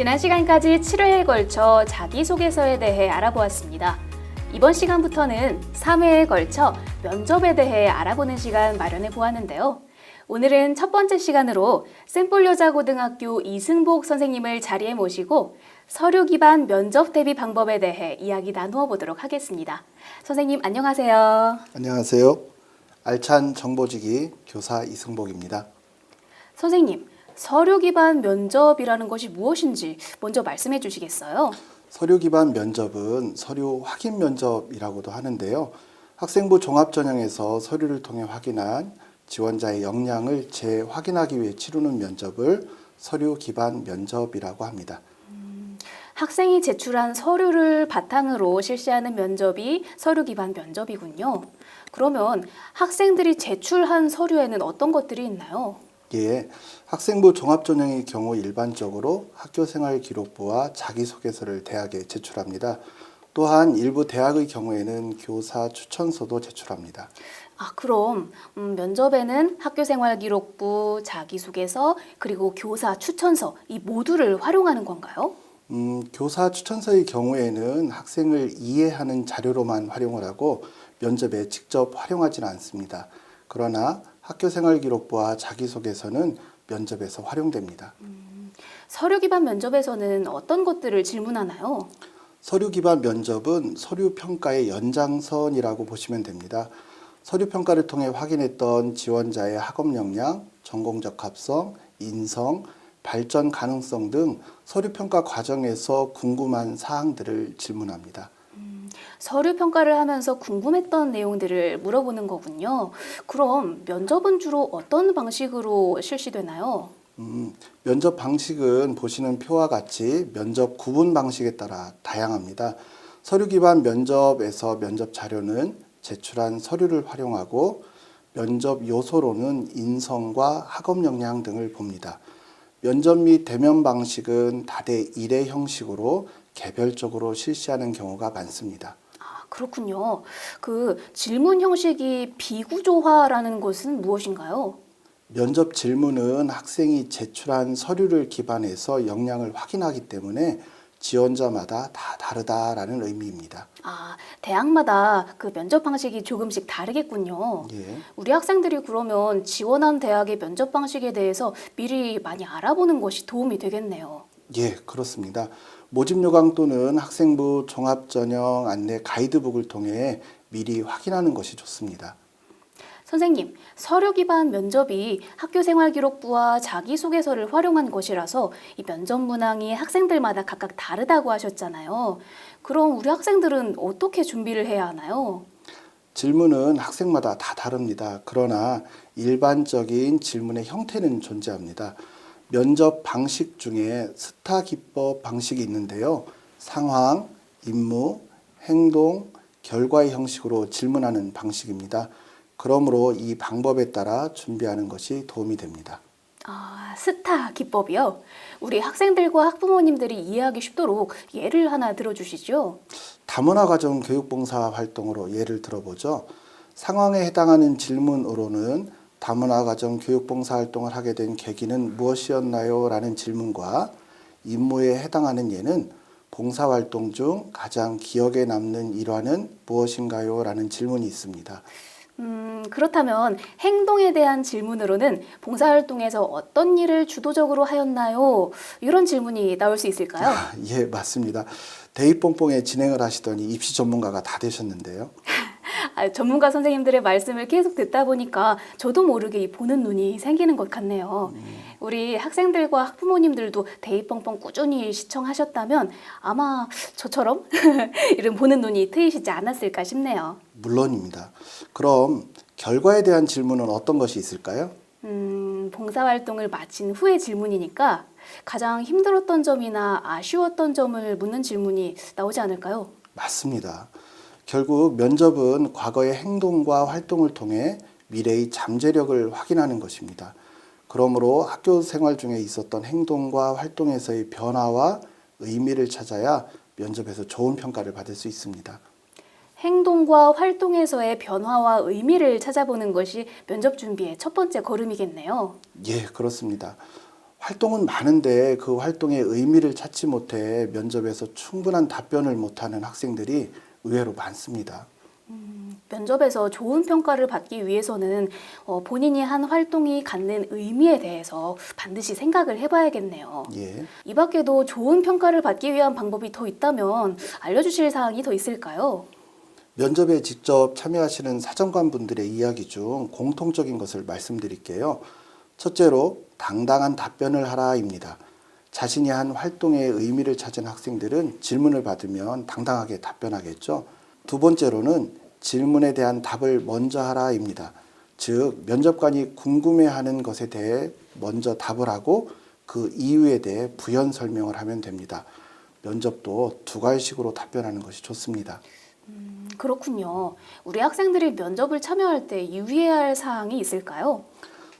지난 시간까지 7회에 걸쳐 자기소개서에 대해 알아보았습니다. 이번 시간부터는 3회에 걸쳐 면접에 대해 알아보는 시간 마련해 보았는데요. 오늘은 첫 번째 시간으로 샘플여자고등학교 이승복 선생님을 자리에 모시고 서류 기반 면접 대비 방법에 대해 이야기 나누어 보도록 하겠습니다. 선생님 안녕하세요. 안녕하세요. 알찬 정보지기 교사 이승복입니다. 선생님, 서류 기반 면접이라는 것이 무엇인지 먼저 말씀해 주시겠어요? 서류 기반 면접은 서류 확인 면접이라고도 하는데요. 학생부 종합 전형에서 서류를 통해 확인한 지원자의 역량을 재확인하기 위해 치르는 면접을 서류 기반 면접이라고 합니다. 학생이 제출한 서류를 바탕으로 실시하는 면접이 서류 기반 면접이군요. 그러면 학생들이 제출한 서류에는 어떤 것들이 있나요? 예, 학생부 종합전형의 경우 일반적으로 학교생활기록부와 자기소개서를 대학에 제출합니다. 또한 일부 대학의 경우에는 교사 추천서도 제출합니다. 아, 그럼 음, 면접에는 학교생활기록부, 자기소개서, 그리고 교사 추천서 이 모두를 활용하는 건가요? 음, 교사 추천서의 경우에는 학생을 이해하는 자료로만 활용을 하고 면접에 직접 활용하지는 않습니다. 그러나 학교생활기록부와 자기소개서는 면접에서 활용됩니다. 서류 기반 면접에서는 어떤 것들을 질문하나요? 서류 기반 면접은 서류 평가의 연장선이라고 보시면 됩니다. 서류 평가를 통해 확인했던 지원자의 학업 역량, 전공 적 합성, 인성, 발전 가능성 등 서류 평가 과정에서 궁금한 사항들을 질문합니다. 서류 평가를 하면서 궁금했던 내용들을 물어보는 거군요. 그럼 면접은 주로 어떤 방식으로 실시되나요? 음, 면접 방식은 보시는 표와 같이 면접 구분 방식에 따라 다양합니다. 서류 기반 면접에서 면접 자료는 제출한 서류를 활용하고 면접 요소로는 인성과 학업 역량 등을 봅니다. 면접 및 대면 방식은 다대 1회 형식으로 개별적으로 실시하는 경우가 많습니다. 아, 그렇군요. 그 질문 형식이 비구조화라는 것은 무엇인가요? 면접 질문은 학생이 제출한 서류를 기반해서 역량을 확인하기 때문에 지원자마다 다 다르다라는 의미입니다. 아, 대학마다 그 면접 방식이 조금씩 다르겠군요. 예. 우리 학생들이 그러면 지원한 대학의 면접 방식에 대해서 미리 많이 알아보는 것이 도움이 되겠네요. 예, 그렇습니다. 모집 요강 또는 학생부 종합 전형 안내 가이드북을 통해 미리 확인하는 것이 좋습니다. 선생님, 서류 기반 면접이 학교 생활 기록부와 자기소개서를 활용한 것이라서 이 면접 문항이 학생들마다 각각 다르다고 하셨잖아요. 그럼 우리 학생들은 어떻게 준비를 해야 하나요? 질문은 학생마다 다 다릅니다. 그러나 일반적인 질문의 형태는 존재합니다. 면접 방식 중에 스타 기법 방식이 있는데요. 상황, 임무, 행동, 결과의 형식으로 질문하는 방식입니다. 그러므로 이 방법에 따라 준비하는 것이 도움이 됩니다. 아, 스타 기법이요? 우리 학생들과 학부모님들이 이해하기 쉽도록 예를 하나 들어주시죠. 다문화 가정 교육봉사 활동으로 예를 들어보죠. 상황에 해당하는 질문으로는 다문화 가정 교육 봉사 활동을 하게 된 계기는 무엇이었나요? 라는 질문과 임무에 해당하는 예는 봉사 활동 중 가장 기억에 남는 일화는 무엇인가요? 라는 질문이 있습니다. 음, 그렇다면 행동에 대한 질문으로는 봉사활동에서 어떤 일을 주도적으로 하였나요? 이런 질문이 나올 수 있을까요? 아, 예, 맞습니다. 대입뽕뽕에 진행을 하시더니 입시 전문가가 다 되셨는데요. 아, 전문가 선생님들의 말씀을 계속 듣다 보니까 저도 모르게 이 보는 눈이 생기는 것 같네요. 우리 학생들과 학부모님들도 대입뻥뻥 꾸준히 시청하셨다면 아마 저처럼 이런 보는 눈이 트이시지 않았을까 싶네요. 물론입니다. 그럼 결과에 대한 질문은 어떤 것이 있을까요? 음, 봉사활동을 마친 후의 질문이니까 가장 힘들었던 점이나 아쉬웠던 점을 묻는 질문이 나오지 않을까요? 맞습니다. 결국 면접은 과거의 행동과 활동을 통해 미래의 잠재력을 확인하는 것입니다. 그러므로 학교 생활 중에 있었던 행동과 활동에서의 변화와 의미를 찾아야 면접에서 좋은 평가를 받을 수 있습니다. 행동과 활동에서의 변화와 의미를 찾아보는 것이 면접 준비의 첫 번째 걸음이겠네요. 예, 그렇습니다. 활동은 많은데 그 활동의 의미를 찾지 못해 면접에서 충분한 답변을 못하는 학생들이 의외로 많습니다. 면접에서 좋은 평가를 받기 위해서는 어, 본인이 한 활동이 갖는 의미에 대해서 반드시 생각을 해봐야겠네요. 예. 이 밖에도 좋은 평가를 받기 위한 방법이 더 있다면 알려주실 사항이 더 있을까요? 면접에 직접 참여하시는 사정관 분들의 이야기 중 공통적인 것을 말씀드릴게요. 첫째로 당당한 답변을 하라입니다. 자신이 한 활동의 의미를 찾은 학생들은 질문을 받으면 당당하게 답변하겠죠. 두 번째로는 질문에 대한 답을 먼저 하라입니다. 즉, 면접관이 궁금해하는 것에 대해 먼저 답을 하고 그 이유에 대해 부연 설명을 하면 됩니다. 면접도 두 가지식으로 답변하는 것이 좋습니다. 음, 그렇군요. 우리 학생들이 면접을 참여할 때 유의해야 할 사항이 있을까요?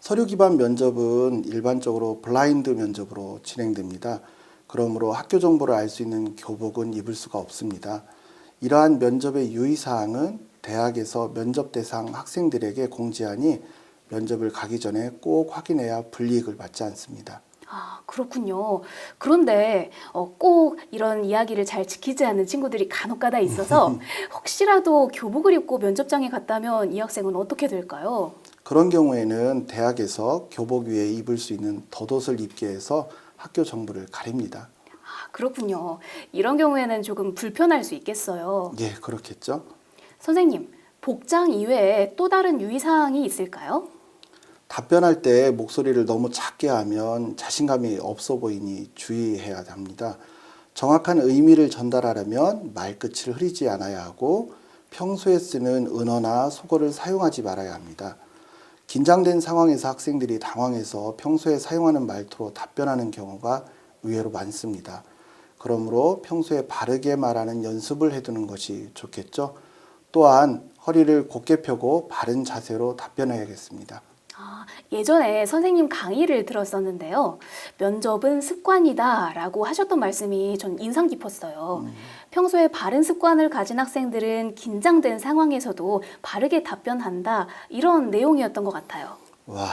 서류 기반 면접은 일반적으로 블라인드 면접으로 진행됩니다. 그러므로 학교 정보를 알 수 있는 교복은 입을 수가 없습니다. 이러한 면접의 유의 사항은 대학에서 면접 대상 학생들에게 공지하니 면접을 가기 전에 꼭 확인해야 불이익을 받지 않습니다. 아, 그렇군요. 그런데 어, 꼭 이런 이야기를 잘 지키지 않는 친구들이 간혹 가다 있어서 혹시라도 교복을 입고 면접장에 갔다면 이 학생은 어떻게 될까요? 그런 경우에는 대학에서 교복 위에 입을 수 있는 덧옷을 입게 해서 학교 정보를 가립니다. 아, 그렇군요. 이런 경우에는 조금 불편할 수 있겠어요. 예, 그렇겠죠. 선생님, 복장 이외에 또 다른 유의사항이 있을까요? 답변할 때 목소리를 너무 작게 하면 자신감이 없어 보이니 주의해야 합니다. 정확한 의미를 전달하려면 말끝을 흐리지 않아야 하고 평소에 쓰는 은어나 속어를 사용하지 말아야 합니다. 긴장된 상황에서 학생들이 당황해서 평소에 사용하는 말투로 답변하는 경우가 의외로 많습니다. 그러므로 평소에 바르게 말하는 연습을 해두는 것이 좋겠죠. 또한 허리를 곧게 펴고 바른 자세로 답변해야겠습니다. 아, 예전에 선생님 강의를 들었었는데요. 면접은 습관이다 라고 하셨던 말씀이 전 인상 깊었어요. 평소에 바른 습관을 가진 학생들은 긴장된 상황에서도 바르게 답변한다. 이런 내용이었던 것 같아요. 와,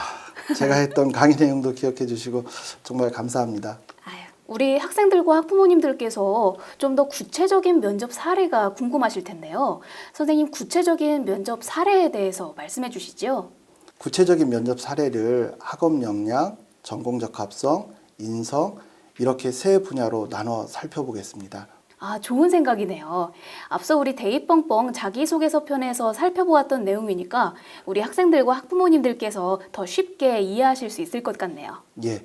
제가 했던 강의 내용도 기억해 주시고 정말 감사합니다. 아유, 우리 학생들과 학부모님들께서 좀 더 구체적인 면접 사례가 궁금하실 텐데요. 선생님 구체적인 면접 사례에 대해서 말씀해 주시죠. 구체적인 면접 사례를 학업 역량, 전공 적합성, 인성 이렇게 세 분야로 나눠 살펴보겠습니다. 아, 좋은 생각이네요. 앞서 우리 대입뻥뻥 자기소개서 편에서 살펴보았던 내용이니까 우리 학생들과 학부모님들께서 더 쉽게 이해하실 수 있을 것 같네요. 예.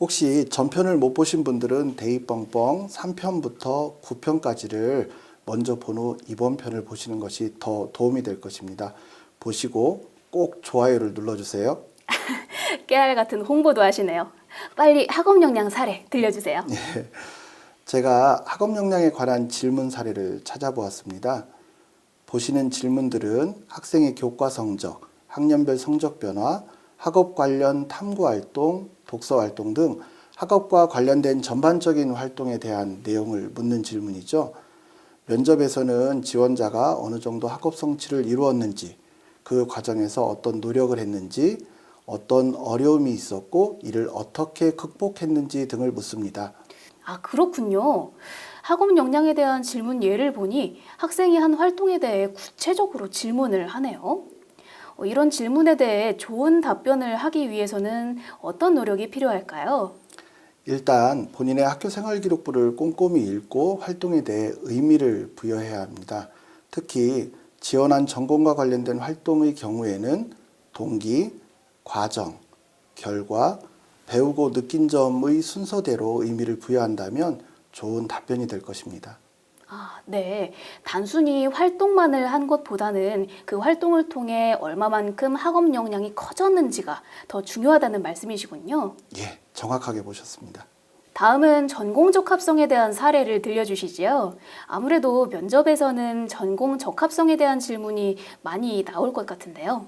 혹시 전편을 못 보신 분들은 대입뻥뻥 3편부터 9편까지를 먼저 본 후 이번 편을 보시는 것이 더 도움이 될 것입니다. 보시고 꼭 좋아요를 눌러주세요. 깨알 같은 홍보도 하시네요. 빨리 학업 역량 사례 들려주세요. 제가 학업 역량에 관한 질문 사례를 찾아보았습니다. 보시는 질문들은 학생의 교과 성적, 학년별 성적 변화, 학업 관련 탐구 활동, 독서 활동 등 학업과 관련된 전반적인 활동에 대한 내용을 묻는 질문이죠. 면접에서는 지원자가 어느 정도 학업 성취를 이루었는지, 그 과정에서 어떤 노력을 했는지, 어떤 어려움이 있었고 이를 어떻게 극복했는지 등을 묻습니다. 아, 그렇군요. 학업 역량에 대한 질문 예를 보니 학생이 한 활동에 대해 구체적으로 질문을 하네요. 어, 이런 질문에 대해 좋은 답변을 하기 위해서는 어떤 노력이 필요할까요? 일단 본인의 학교 생활 기록부를 꼼꼼히 읽고 활동에 대해 의미를 부여해야 합니다. 특히 지원한 전공과 관련된 활동의 경우에는 동기, 과정, 결과, 배우고 느낀 점의 순서대로 의미를 부여한다면 좋은 답변이 될 것입니다. 아, 네. 단순히 활동만을 한 것보다는 그 활동을 통해 얼마만큼 학업 역량이 커졌는지가 더 중요하다는 말씀이시군요. 예, 정확하게 보셨습니다. 다음은 전공 적합성에 대한 사례를 들려주시지요. 아무래도 면접에서는 전공 적합성에 대한 질문이 많이 나올 것 같은데요.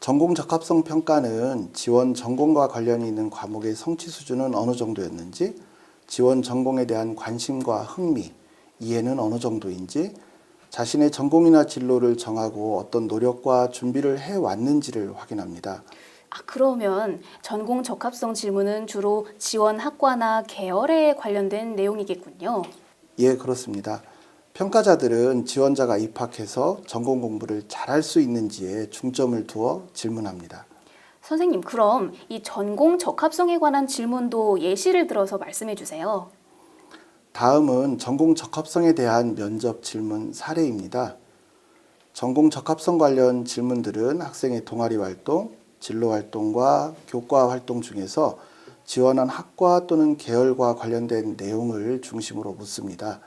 전공 적합성 평가는 지원 전공과 관련이 있는 과목의 성취 수준은 어느 정도였는지, 지원 전공에 대한 관심과 흥미, 이해는 어느 정도인지, 자신의 전공이나 진로를 정하고 어떤 노력과 준비를 해 왔는지를 확인합니다. 아, 그러면 전공 적합성 질문은 주로 지원 학과나 계열에 관련된 내용이겠군요. 예, 그렇습니다. 평가자들은 지원자가 입학해서 전공 공부를 잘할 수 있는지에 중점을 두어 질문합니다. 선생님, 그럼 이 전공 적합성에 관한 질문도 예시를 들어서 말씀해 주세요. 다음은 전공 적합성에 대한 면접 질문 사례입니다. 전공 적합성 관련 질문들은 학생의 동아리 활동, 진로 활동과 교과 활동 중에서 지원한 학과 또는 계열과 관련된 내용을 중심으로 묻습니다.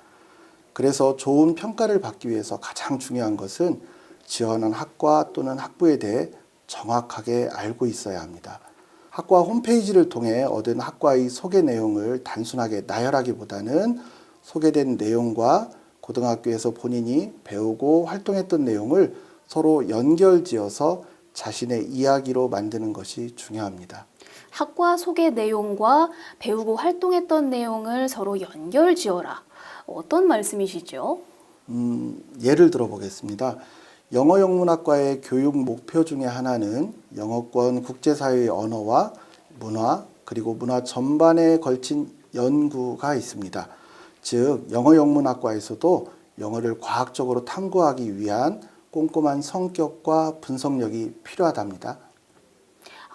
그래서 좋은 평가를 받기 위해서 가장 중요한 것은 지원한 학과 또는 학부에 대해 정확하게 알고 있어야 합니다. 학과 홈페이지를 통해 얻은 학과의 소개 내용을 단순하게 나열하기보다는 소개된 내용과 고등학교에서 본인이 배우고 활동했던 내용을 서로 연결지어서 자신의 이야기로 만드는 것이 중요합니다. 학과 소개 내용과 배우고 활동했던 내용을 서로 연결 지어라. 어떤 말씀이시죠? 음, 예를 들어 보겠습니다. 영어 영문학과의 교육 목표 중에 하나는 영어권 국제사회의 언어와 문화 그리고 문화 전반에 걸친 연구가 있습니다. 즉 영어 영문학과에서도 영어를 과학적으로 탐구하기 위한 꼼꼼한 성격과 분석력이 필요하답니다.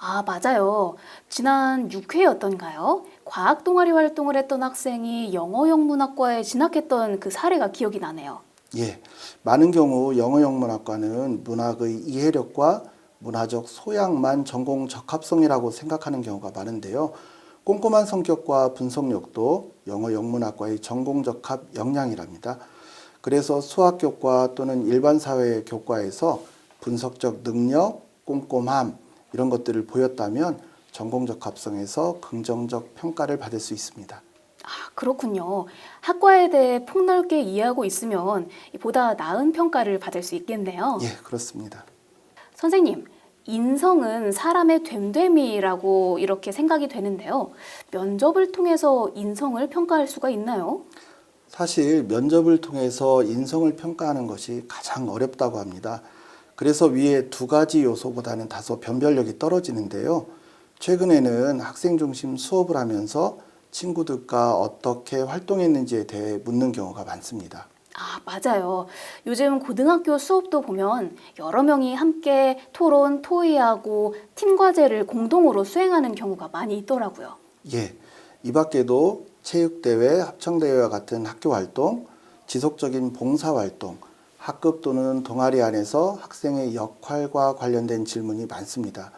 아, 맞아요. 지난 6회였던가요? 과학 동아리 활동을 했던 학생이 영어 영문학과에 진학했던 그 사례가 기억이 나네요. 예, 많은 경우 영어 영문학과는 문학의 이해력과 문화적 소양만 전공 적합성이라고 생각하는 경우가 많은데요. 꼼꼼한 성격과 분석력도 영어 영문학과의 전공 적합 역량이랍니다. 그래서 수학 교과 또는 일반 사회 교과에서 분석적 능력, 꼼꼼함 이런 것들을 보였다면 전공 적 합성에서 긍정적 평가를 받을 수 있습니다. 아, 그렇군요. 학과에 대해 폭넓게 이해하고 있으면 보다 나은 평가를 받을 수 있겠네요. 예, 그렇습니다. 선생님, 인성은 사람의 됨됨이라고 이렇게 생각이 되는데요. 면접을 통해서 인성을 평가할 수가 있나요? 사실 면접을 통해서 인성을 평가하는 것이 가장 어렵다고 합니다. 그래서 위에 두 가지 요소보다는 다소 변별력이 떨어지는데요. 최근에는 학생 중심 수업을 하면서 친구들과 어떻게 활동했는지에 대해 묻는 경우가 많습니다. 아, 맞아요. 요즘 고등학교 수업도 보면 여러 명이 함께 토론, 토의하고 팀 과제를 공동으로 수행하는 경우가 많이 있더라고요. 예. 이 밖에도 체육대회, 합청대회와 같은 학교 활동, 지속적인 봉사활동, 학급 또는 동아리 안에서 학생의 역할과 관련된 질문이 많습니다.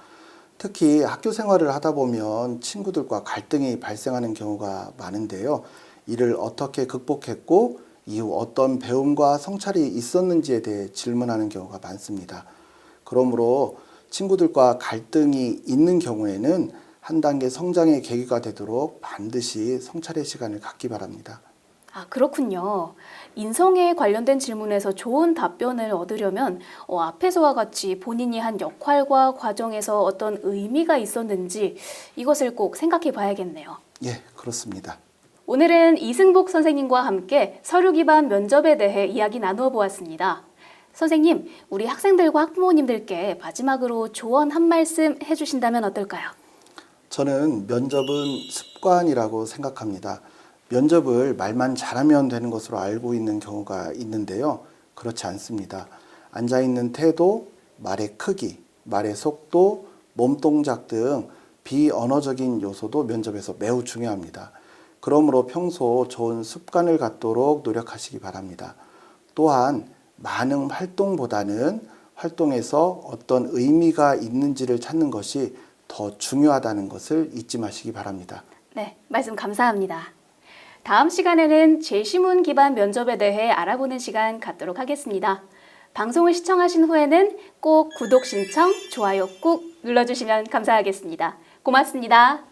특히 학교 생활을 하다 보면 친구들과 갈등이 발생하는 경우가 많은데요. 이를 어떻게 극복했고 이후 어떤 배움과 성찰이 있었는지에 대해 질문하는 경우가 많습니다. 그러므로 친구들과 갈등이 있는 경우에는 한 단계 성장의 계기가 되도록 반드시 성찰의 시간을 갖기 바랍니다. 아, 그렇군요. 인성에 관련된 질문에서 좋은 답변을 얻으려면 어, 앞에서와 같이 본인이 한 역할과 과정에서 어떤 의미가 있었는지 이것을 꼭 생각해 봐야겠네요. 예, 그렇습니다. 오늘은 이승복 선생님과 함께 서류 기반 면접에 대해 이야기 나누어 보았습니다. 선생님, 우리 학생들과 학부모님들께 마지막으로 조언 한 말씀 해주신다면 어떨까요? 저는 면접은 습관이라고 생각합니다. 면접을 말만 잘하면 되는 것으로 알고 있는 경우가 있는데요. 그렇지 않습니다. 앉아 있는 태도, 말의 크기, 말의 속도, 몸 동작 등 비언어적인 요소도 면접에서 매우 중요합니다. 그러므로 평소 좋은 습관을 갖도록 노력하시기 바랍니다. 또한 많은 활동보다는 활동에서 어떤 의미가 있는지를 찾는 것이 더 중요하다는 것을 잊지 마시기 바랍니다. 네, 말씀 감사합니다. 다음 시간에는 제시문 기반 면접에 대해 알아보는 시간 갖도록 하겠습니다. 방송을 시청하신 후에는 꼭 구독 신청, 좋아요 꾹 눌러주시면 감사하겠습니다. 고맙습니다.